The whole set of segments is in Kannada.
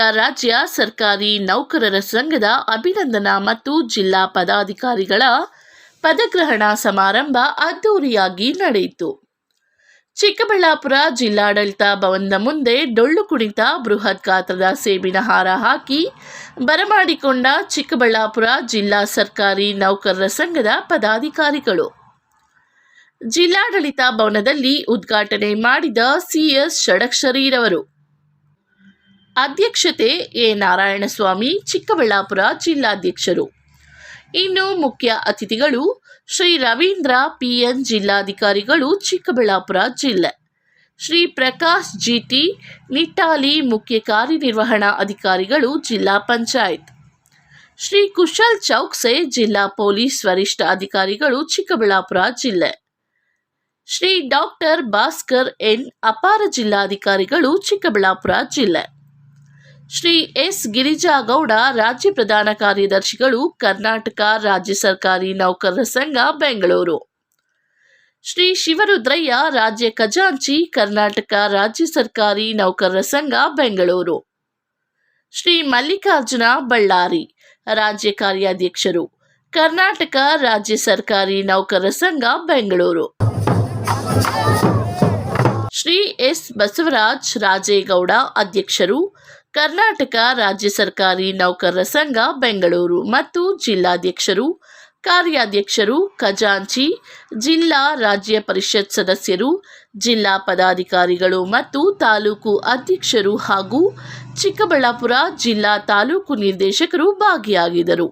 ರಾಜ್ಯ ಸರ್ಕಾರಿ ನೌಕರರ ಸಂಘದ ಅಭಿನಂದನಾ ಮತ್ತು ಜಿಲ್ಲಾ ಪದಾಧಿಕಾರಿಗಳ ಪದಗ್ರಹಣ ಸಮಾರಂಭ ಅದ್ದೂರಿಯಾಗಿ ನಡೆಯಿತು. ಚಿಕ್ಕಬಳ್ಳಾಪುರ ಜಿಲ್ಲಾಡಳಿತ ಭವನದ ಮುಂದೆ ಡೊಳ್ಳು ಕುಣಿತ, ಬೃಹತ್ ಗಾತ್ರದ ಸೇಬಿನ ಹಾರ ಹಾಕಿ ಬರಮಾಡಿಕೊಂಡ ಚಿಕ್ಕಬಳ್ಳಾಪುರ ಜಿಲ್ಲಾ ಸರ್ಕಾರಿ ನೌಕರರ ಸಂಘದ ಪದಾಧಿಕಾರಿಗಳು. ಜಿಲ್ಲಾಡಳಿತ ಭವನದಲ್ಲಿ ಉದ್ಘಾಟನೆ ಮಾಡಿದ ಸಿಎಸ್ ಷಡಕ್ಷರಿರವರು. ಅಧ್ಯಕ್ಷತೆ ಎ ನಾರಾಯಣಸ್ವಾಮಿ, ಚಿಕ್ಕಬಳ್ಳಾಪುರ ಜಿಲ್ಲಾಧ್ಯಕ್ಷರು. ಇನ್ನು ಮುಖ್ಯ ಅತಿಥಿಗಳು ಶ್ರೀ ರವೀಂದ್ರ ಪಿಎನ್ ಜಿಲ್ಲಾಧಿಕಾರಿಗಳು, ಚಿಕ್ಕಬಳ್ಳಾಪುರ ಜಿಲ್ಲೆ. ಶ್ರೀ ಪ್ರಕಾಶ್ ಜಿಟಿ ನಿಟ್ಟಾಲಿ ಮುಖ್ಯ ಕಾರ್ಯನಿರ್ವಹಣಾ ಅಧಿಕಾರಿಗಳು, ಜಿಲ್ಲಾ ಪಂಚಾಯತ್. ಶ್ರೀ ಕುಶಲ್ ಚೌಕ್ಸೆ, ಜಿಲ್ಲಾ ಪೊಲೀಸ್ ವರಿಷ್ಠ ಅಧಿಕಾರಿಗಳು, ಚಿಕ್ಕಬಳ್ಳಾಪುರ ಜಿಲ್ಲೆ. ಶ್ರೀ ಡಾಕ್ಟರ್ ಭಾಸ್ಕರ್ ಎನ್, ಅಪಾರ ಜಿಲ್ಲಾಧಿಕಾರಿಗಳು, ಚಿಕ್ಕಬಳ್ಳಾಪುರ ಜಿಲ್ಲೆ. ಶ್ರೀ ಎಸ್. ಗಿರಿಜಾಗೌಡ ರಾಜ್ಯ ಪ್ರಧಾನ ಕಾರ್ಯದರ್ಶಿಗಳು, ಕರ್ನಾಟಕ ರಾಜ್ಯ ಸರ್ಕಾರಿ ನೌಕರರ ಸಂಘ, ಬೆಂಗಳೂರು. ಶ್ರೀ ಶಿವರುದ್ರಯ್ಯ ರಾಜ್ಯ ಖಜಾಂಚಿ, ಕರ್ನಾಟಕ ರಾಜ್ಯ ಸರ್ಕಾರಿ ನೌಕರರ ಸಂಘ, ಬೆಂಗಳೂರು. ಶ್ರೀ ಮಲ್ಲಿಕಾರ್ಜುನ ಬಳ್ಳಾರಿ ರಾಜ್ಯ ಕಾರ್ಯಾಧ್ಯಕ್ಷರು, ಕರ್ನಾಟಕ ರಾಜ್ಯ ಸರ್ಕಾರಿ ನೌಕರರ ಸಂಘ, ಬೆಂಗಳೂರು. ಶ್ರೀ ಎಸ್. ಬಸವರಾಜ್ ರಾಜೇಗೌಡ ಅಧ್ಯಕ್ಷರು ಕರ್ನಾಟಕ ರಾಜ್ಯ ಸರ್ಕಾರಿ ನೌಕರರ ಸಂಘ ಬೆಂಗಳೂರು ಮತ್ತು ಜಿಲ್ಲಾಧ್ಯಕ್ಷರು, ಕಾರ್ಯಾಧ್ಯಕ್ಷರು, ಖಜಾಂಚಿ, ಜಿಲ್ಲಾ ರಾಜ್ಯ ಪರಿಷತ್ ಸದಸ್ಯರು, ಜಿಲ್ಲಾ ಪದಾಧಿಕಾರಿಗಳು ಮತ್ತು ತಾಲೂಕು ಅಧ್ಯಕ್ಷರು ಹಾಗೂ ಚಿಕ್ಕಬಳ್ಳಾಪುರ ಜಿಲ್ಲಾ ತಾಲೂಕು ನಿರ್ದೇಶಕರು ಭಾಗಿಯಾಗಿದ್ದರು.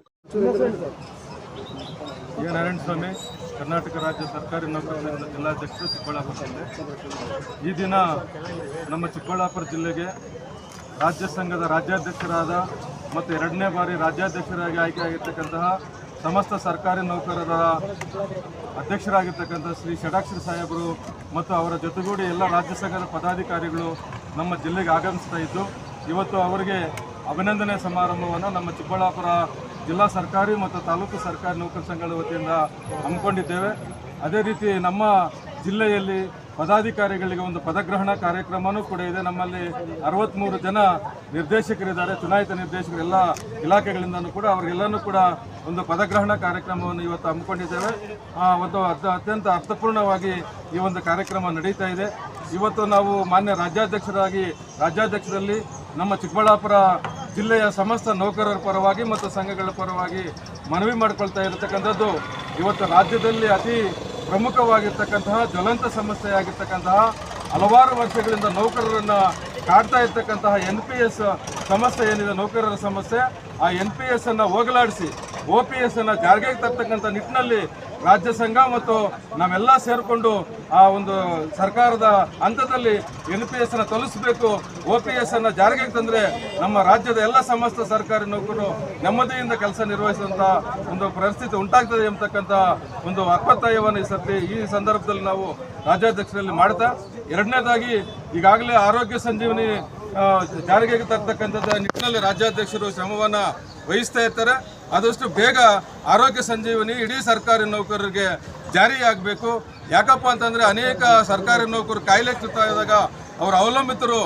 ಕರ್ನಾಟಕ ರಾಜ್ಯ ಸರ್ಕಾರಿ ನೌಕರರ ಸಂಘದ ಜಿಲ್ಲಾಧ್ಯಕ್ಷರು ಚಿಕ್ಕಬಳ್ಳಾಪುರ ಜಿಲ್ಲೆ ಈ ದಿನ ನಮ್ಮ ಚಿಕ್ಕಬಳ್ಳಾಪುರ ಜಿಲ್ಲೆಗೆ ರಾಜ್ಯ ಸಂಘದ ರಾಜ್ಯಾಧ್ಯಕ್ಷರಾದ ಮತ್ತು ಎರಡನೇ ಬಾರಿ ರಾಜ್ಯಾಧ್ಯಕ್ಷರಾಗಿ ಆಯ್ಕೆಯಾಗಿರ್ತಕ್ಕಂತಹ ಸಮಸ್ತ ಸರ್ಕಾರಿ ನೌಕರರ ಅಧ್ಯಕ್ಷರಾಗಿರ್ತಕ್ಕಂಥ ಶ್ರೀ ಷಡಾಕ್ಷರ ಸಾಹೇಬರು ಮತ್ತು ಅವರ ಜೊತೆಗೂಡಿ ಎಲ್ಲ ರಾಜ್ಯ ಸಂಘದ ಪದಾಧಿಕಾರಿಗಳು ನಮ್ಮ ಜಿಲ್ಲೆಗೆ ಆಗಮಿಸ್ತಾ ಇದ್ದು, ಇವತ್ತು ಅವರಿಗೆ ಅಭಿನಂದನೆ ಸಮಾರಂಭವನ್ನು ನಮ್ಮ ಚಿಕ್ಕಬಳ್ಳಾಪುರ ಜಿಲ್ಲಾ ಸರ್ಕಾರಿ ಮತ್ತು ತಾಲೂಕು ಸರ್ಕಾರಿ ನೌಕರ ಸಂಘದ ವತಿಯಿಂದ ಹಮ್ಮಿಕೊಂಡಿದ್ದೇವೆ. ಅದೇ ರೀತಿ ನಮ್ಮ ಜಿಲ್ಲೆಯಲ್ಲಿ ಪದಾಧಿಕಾರಿಗಳಿಗೆ ಒಂದು ಪದಗ್ರಹಣ ಕಾರ್ಯಕ್ರಮವೂ ಕೂಡ ಇದೆ. ನಮ್ಮಲ್ಲಿ ಅರವತ್ತ್ಮೂರು ಜನ ನಿರ್ದೇಶಕರಿದ್ದಾರೆ. ಚುನಾಯಿತ ನಿರ್ದೇಶಕರು ಎಲ್ಲ ಇಲಾಖೆಗಳಿಂದ ಕೂಡ ಅವರಿಗೆಲ್ಲನೂ ಕೂಡ ಒಂದು ಪದಗ್ರಹಣ ಕಾರ್ಯಕ್ರಮವನ್ನು ಇವತ್ತು ಹಮ್ಮಿಕೊಂಡಿದ್ದೇವೆ. ಒಂದು ಅತ್ಯಂತ ಅರ್ಥಪೂರ್ಣವಾಗಿ ಈ ಒಂದು ಕಾರ್ಯಕ್ರಮ ನಡೀತಾ ಇದೆ. ಇವತ್ತು ನಾವು ಮಾನ್ಯ ರಾಜ್ಯಾಧ್ಯಕ್ಷರಾಗಿ, ರಾಜ್ಯಾಧ್ಯಕ್ಷರಲ್ಲಿ ನಮ್ಮ ಚಿಕ್ಕಬಳ್ಳಾಪುರ ಜಿಲ್ಲೆಯ ಸಮಸ್ತ ನೌಕರರ ಪರವಾಗಿ ಮತ್ತು ಸಂಘಗಳ ಪರವಾಗಿ ಮನವಿ ಮಾಡಿಕೊಳ್ತಾ ಇರತಕ್ಕಂಥದ್ದು ಇವತ್ತು ರಾಜ್ಯದಲ್ಲಿ ಅತಿ ಪ್ರಮುಖವಾಗಿರ್ತಕ್ಕಂತಹ ಜ್ವಲಂತ ಸಮಸ್ಯೆಯಾಗಿರ್ತಕ್ಕಂತಹ ಹಲವಾರು ವರ್ಷಗಳಿಂದ ನೌಕರರನ್ನು ಕಾಡ್ತಾ ಇರ್ತಕ್ಕಂತಹ ಎನ್ ಪಿ ಎಸ್ ಸಮಸ್ಯೆ ಏನಿದೆ, ನೌಕರರ ಸಮಸ್ಯೆ, ಆ ಎನ್ ಪಿ ಎಸ್ ಅನ್ನು ಹೋಗಲಾಡಿಸಿ ಒ ಪಿ ಎಸ್ ಅನ್ನು ಜಾರಿಗೆ ತರ್ತಕ್ಕಂಥ ನಿಟ್ಟಿನಲ್ಲಿ ರಾಜ್ಯ ಸಂಘ ಮತ್ತು ನಾವೆಲ್ಲ ಸೇರಿಕೊಂಡು ಆ ಒಂದು ಸರ್ಕಾರದ ಹಂತದಲ್ಲಿ ಎನ್ ಪಿ ಎಸ್ ಅನ್ನು ತಲುಸಬೇಕು ಒ ಪಿ ಎಸ್ ಅನ್ನು ಜಾರಿಗೆ ತಂದರೆ ನಮ್ಮ ರಾಜ್ಯದ ಎಲ್ಲ ಸಮಸ್ತ ಸರ್ಕಾರಿ ನೌಕರರು ನೆಮ್ಮದಿಯಿಂದ ಕೆಲಸ ನಿರ್ವಹಿಸುವಂಥ ಒಂದು ಪರಿಸ್ಥಿತಿ ಉಂಟಾಗ್ತದೆ ಎಂಬತಕ್ಕಂಥ ಒಂದು ಅಕ್ವತ್ತಾಯವನ್ನು ಈ ಸರ್ತಿ ಈ ಸಂದರ್ಭದಲ್ಲಿ ನಾವು ರಾಜ್ಯಾಧ್ಯಕ್ಷರಲ್ಲಿ ಮಾಡ್ತಾ, ಎರಡನೇದಾಗಿ ಈಗಾಗಲೇ ಆರೋಗ್ಯ ಸಂಜೀವನಿ ಜಾರಿಗೆ ತರ್ತಕ್ಕಂಥದ್ದು ನಿಟ್ಟಿನಲ್ಲಿ ರಾಜ್ಯಾಧ್ಯಕ್ಷರು ಶ್ರಮವನ್ನು ವಹಿಸ್ತಾ ಇರ್ತಾರೆ. ಆದಷ್ಟು ಬೇಗ ಆರೋಗ್ಯ ಸಂಜೀವನಿ ಇಡೀ ಸರ್ಕಾರಿ ನೌಕರರಿಗೆ ಜಾರಿಯಾಗಬೇಕು. ಯಾಕಪ್ಪ ಅಂತಂದರೆ ಅನೇಕ ಸರ್ಕಾರಿ ನೌಕರರು ಕಾಯಿಲೆ ಆದಾಗ ಅವರ ಅವಲಂಬಿತರು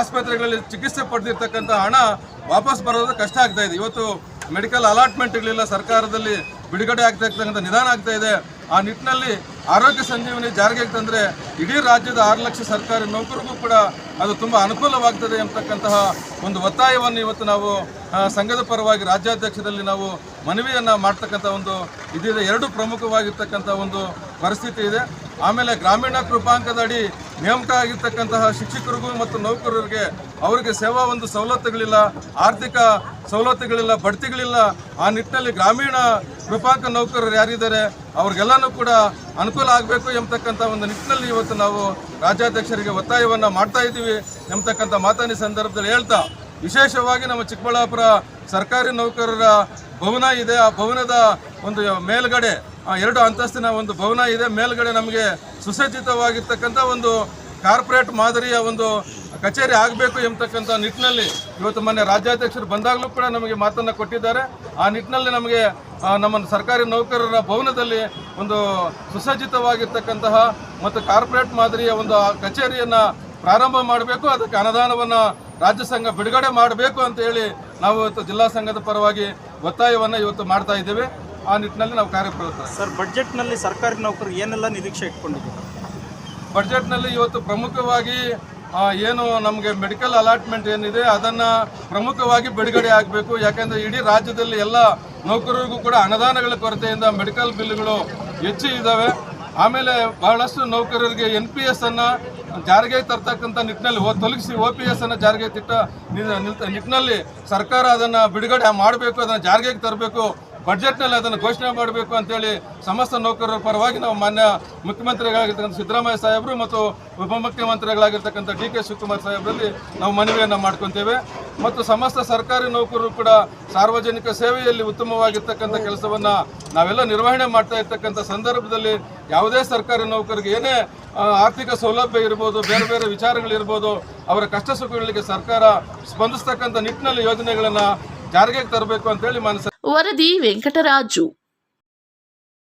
ಆಸ್ಪತ್ರೆಗಳಲ್ಲಿ ಚಿಕಿತ್ಸೆ ಪಡೆದಿರ್ತಕ್ಕಂಥ ಹಣ ವಾಪಸ್ ಬರೋದು ಕಷ್ಟ ಆಗ್ತಾ ಇದೆ. ಇವತ್ತು ಮೆಡಿಕಲ್ ಅಲಾಟ್ಮೆಂಟ್ಗಳಿಲ್ಲ, ಸರ್ಕಾರದಲ್ಲಿ ಬಿಡುಗಡೆ ಆಗ್ತಾ ಇರ್ತಕ್ಕಂಥ ನಿಧಾನ ಆಗ್ತಾ ಇದೆ. ಆ ನಿಟ್ಟಿನಲ್ಲಿ ಆರೋಗ್ಯ ಸಂಜೀವನಿ ಜಾರಿಗೆ ತಂದರೆ ಇಡೀ ರಾಜ್ಯದ ಆರು ಲಕ್ಷ ಸರ್ಕಾರಿ ನೌಕರಿಗೂ ಕೂಡ ಅದು ತುಂಬ ಅನುಕೂಲವಾಗ್ತದೆ ಎಂಬತಕ್ಕಂತಹ ಒಂದು ಒತ್ತಾಯವನ್ನು ಇವತ್ತು ನಾವು ಸಂಘದ ಪರವಾಗಿ ರಾಜ್ಯಾಧ್ಯಕ್ಷರಲ್ಲಿ ನಾವು ಮನವಿಯನ್ನು ಮಾಡ್ತಕ್ಕಂಥ ಒಂದು ಇದೀಗ ಎರಡು ಪ್ರಮುಖವಾಗಿರ್ತಕ್ಕಂಥ ಒಂದು ಪರಿಸ್ಥಿತಿ ಇದೆ. ಆಮೇಲೆ ಗ್ರಾಮೀಣ ಕೃಪಾಂಕದ ಅಡಿ ನೇಮಕ ಆಗಿರ್ತಕ್ಕಂತಹ ಶಿಕ್ಷಕರಿಗೂ ಮತ್ತು ನೌಕರರಿಗೆ ಅವರಿಗೆ ಸೇವಾ ಒಂದು ಸವಲತ್ತುಗಳಿಲ್ಲ, ಆರ್ಥಿಕ ಸವಲತ್ತುಗಳಿಲ್ಲ, ಬಡ್ತಿಗಳಿಲ್ಲ. ಆ ನಿಟ್ಟಿನಲ್ಲಿ ಗ್ರಾಮೀಣ ಕೃಪಾಕ ನೌಕರರು ಯಾರಿದ್ದಾರೆ, ಅವ್ರಿಗೆಲ್ಲನೂ ಕೂಡ ಅನುಕೂಲ ಆಗಬೇಕು ಎಂಬತಕ್ಕಂಥ ಒಂದು ನಿಟ್ಟಿನಲ್ಲಿ ಇವತ್ತು ನಾವು ರಾಜ್ಯಾಧ್ಯಕ್ಷರಿಗೆ ಒತ್ತಾಯವನ್ನು ಮಾಡ್ತಾ ಇದ್ದೀವಿ ಎಂಬತಕ್ಕಂಥ ಈ ಸಂದರ್ಭದಲ್ಲಿ ಹೇಳ್ತಾ, ವಿಶೇಷವಾಗಿ ನಮ್ಮ ಚಿಕ್ಕಬಳ್ಳಾಪುರ ಸರ್ಕಾರಿ ನೌಕರರ ಭವನ ಇದೆ. ಆ ಭವನದ ಒಂದು ಮೇಲ್ಗಡೆ ಎರಡು ಅಂತಸ್ತಿನ ಒಂದು ಭವನ ಇದೆ. ಮೇಲ್ಗಡೆ ನಮಗೆ ಸುಸಜ್ಜಿತವಾಗಿರ್ತಕ್ಕಂಥ ಒಂದು ಕಾರ್ಪೊರೇಟ್ ಮಾದರಿಯ ಒಂದು ಕಚೇರಿ ಆಗಬೇಕು ಎಂಬತಕ್ಕಂಥ ನಿಟ್ಟಿನಲ್ಲಿ ಇವತ್ತು ಮೊನ್ನೆ ರಾಜ್ಯಾಧ್ಯಕ್ಷರು ಬಂದಾಗಲೂ ಕೂಡ ನಮಗೆ ಮಾತನ್ನು ಕೊಟ್ಟಿದ್ದಾರೆ. ಆ ನಿಟ್ಟಿನಲ್ಲಿ ನಮಗೆ ನಮ್ಮ ಸರ್ಕಾರಿ ನೌಕರರ ಭವನದಲ್ಲಿ ಒಂದು ಸುಸಜ್ಜಿತವಾಗಿರ್ತಕ್ಕಂತಹ ಮತ್ತು ಕಾರ್ಪೊರೇಟ್ ಮಾದರಿಯ ಒಂದು ಕಚೇರಿಯನ್ನು ಪ್ರಾರಂಭ ಮಾಡಬೇಕು. ಅದಕ್ಕೆ ಅನುದಾನವನ್ನು ರಾಜ್ಯ ಸಂಘ ಬಿಡುಗಡೆ ಮಾಡಬೇಕು ಅಂತ ಹೇಳಿ ನಾವು ಇವತ್ತು ಜಿಲ್ಲಾ ಸಂಘದ ಪರವಾಗಿ ಒತ್ತಾಯವನ್ನು ಇವತ್ತು ಮಾಡ್ತಾ ಇದ್ದೇವೆ. ಆ ನಿಟ್ಟಿನಲ್ಲಿ ನಾವು ಕಾರ್ಯಪ್ರವೃತ್ತ ಸರ್ ಬಡ್ಜೆಟ್ನಲ್ಲಿ ಸರ್ಕಾರಿ ನೌಕರರು ಏನೆಲ್ಲ ನಿರೀಕ್ಷೆ ಇಟ್ಕೊಂಡಿದ್ದೀರಾ? ಬಡ್ಜೆಟ್ನಲ್ಲಿ ಇವತ್ತು ಪ್ರಮುಖವಾಗಿ ಏನು ನಮಗೆ ಮೆಡಿಕಲ್ ಅಲಾಟ್ಮೆಂಟ್ ಏನಿದೆ ಅದನ್ನು ಪ್ರಮುಖವಾಗಿ ಬಿಡುಗಡೆ ಆಗಬೇಕು. ಯಾಕೆಂದರೆ ಇಡೀ ರಾಜ್ಯದಲ್ಲಿ ಎಲ್ಲ ನೌಕರರಿಗೂ ಕೂಡ ಅನುದಾನಗಳ ಕೊರತೆಯಿಂದ ಮೆಡಿಕಲ್ ಬಿಲ್ಗಳು ಹೆಚ್ಚು ಇದ್ದಾವೆ ಆಮೇಲೆ ಬಹಳಷ್ಟು ನೌಕರರಿಗೆ ಎನ್ ಪಿ ಎಸ್ ಅನ್ನು ಜಾರಿಗೆ ತರ್ತಕ್ಕಂಥ ನಿಟ್ಟಿನಲ್ಲಿ ತೊಲಗಿಸಿ ಒ ಪಿ ಎಸ್ ಅನ್ನು ಜಾರಿಗೆ ತಿಟ್ಟ ನಿಟ್ಟಿನಲ್ಲಿ ಸರ್ಕಾರ ಅದನ್ನು ಬಿಡುಗಡೆ ಮಾಡಬೇಕು ಅದನ್ನು ಜಾರಿಗೆ ತರಬೇಕು ಬಡ್ಜೆಟ್ನಲ್ಲಿ ಅದನ್ನು ಘೋಷಣೆ ಮಾಡಬೇಕು ಅಂತೇಳಿ ಸಮಸ್ತ ನೌಕರರ ಪರವಾಗಿ ನಾವು ಮಾನ್ಯ ಮುಖ್ಯಮಂತ್ರಿಗಳಾಗಿರ್ತಕ್ಕಂಥ ಸಿದ್ದರಾಮಯ್ಯ ಸಾಹೇಬರು ಮತ್ತು ಉಪಮುಖ್ಯಮಂತ್ರಿಗಳಾಗಿರ್ತಕ್ಕಂಥ ಡಿ ಕೆ ಶಿವಕುಮಾರ್ ಸಾಹೇಬರಲ್ಲಿ ನಾವು ಮನವಿಯನ್ನು ಮಾಡ್ಕೊತೇವೆ. ಮತ್ತು ಸಮಸ್ತ ಸರ್ಕಾರಿ ನೌಕರರು ಕೂಡ ಸಾರ್ವಜನಿಕ ಸೇವೆಯಲ್ಲಿ ಉತ್ತಮವಾಗಿರ್ತಕ್ಕಂಥ ಕೆಲಸವನ್ನು ನಾವೆಲ್ಲ ನಿರ್ವಹಣೆ ಮಾಡ್ತಾ ಇರ್ತಕ್ಕಂಥ ಸಂದರ್ಭದಲ್ಲಿ ಯಾವುದೇ ಸರ್ಕಾರಿ ನೌಕರಿಗೆ ಏನೇ ಆರ್ಥಿಕ ಸೌಲಭ್ಯ ಇರ್ಬೋದು, ಬೇರೆ ಬೇರೆ ವಿಚಾರಗಳಿರ್ಬೋದು ಅವರ ಕಷ್ಟ ಸುಖಗಳಿಗೆ ಸರ್ಕಾರ ಸ್ಪಂದಿಸ್ತಕ್ಕಂಥ ನಿಟ್ಟಿನಲ್ಲಿ ಯೋಜನೆಗಳನ್ನು ಜಾರಿಗೆ ತರಬೇಕು ಅಂತೇಳಿ ಮಾನ್ಯ వరది వెంకటరాజు.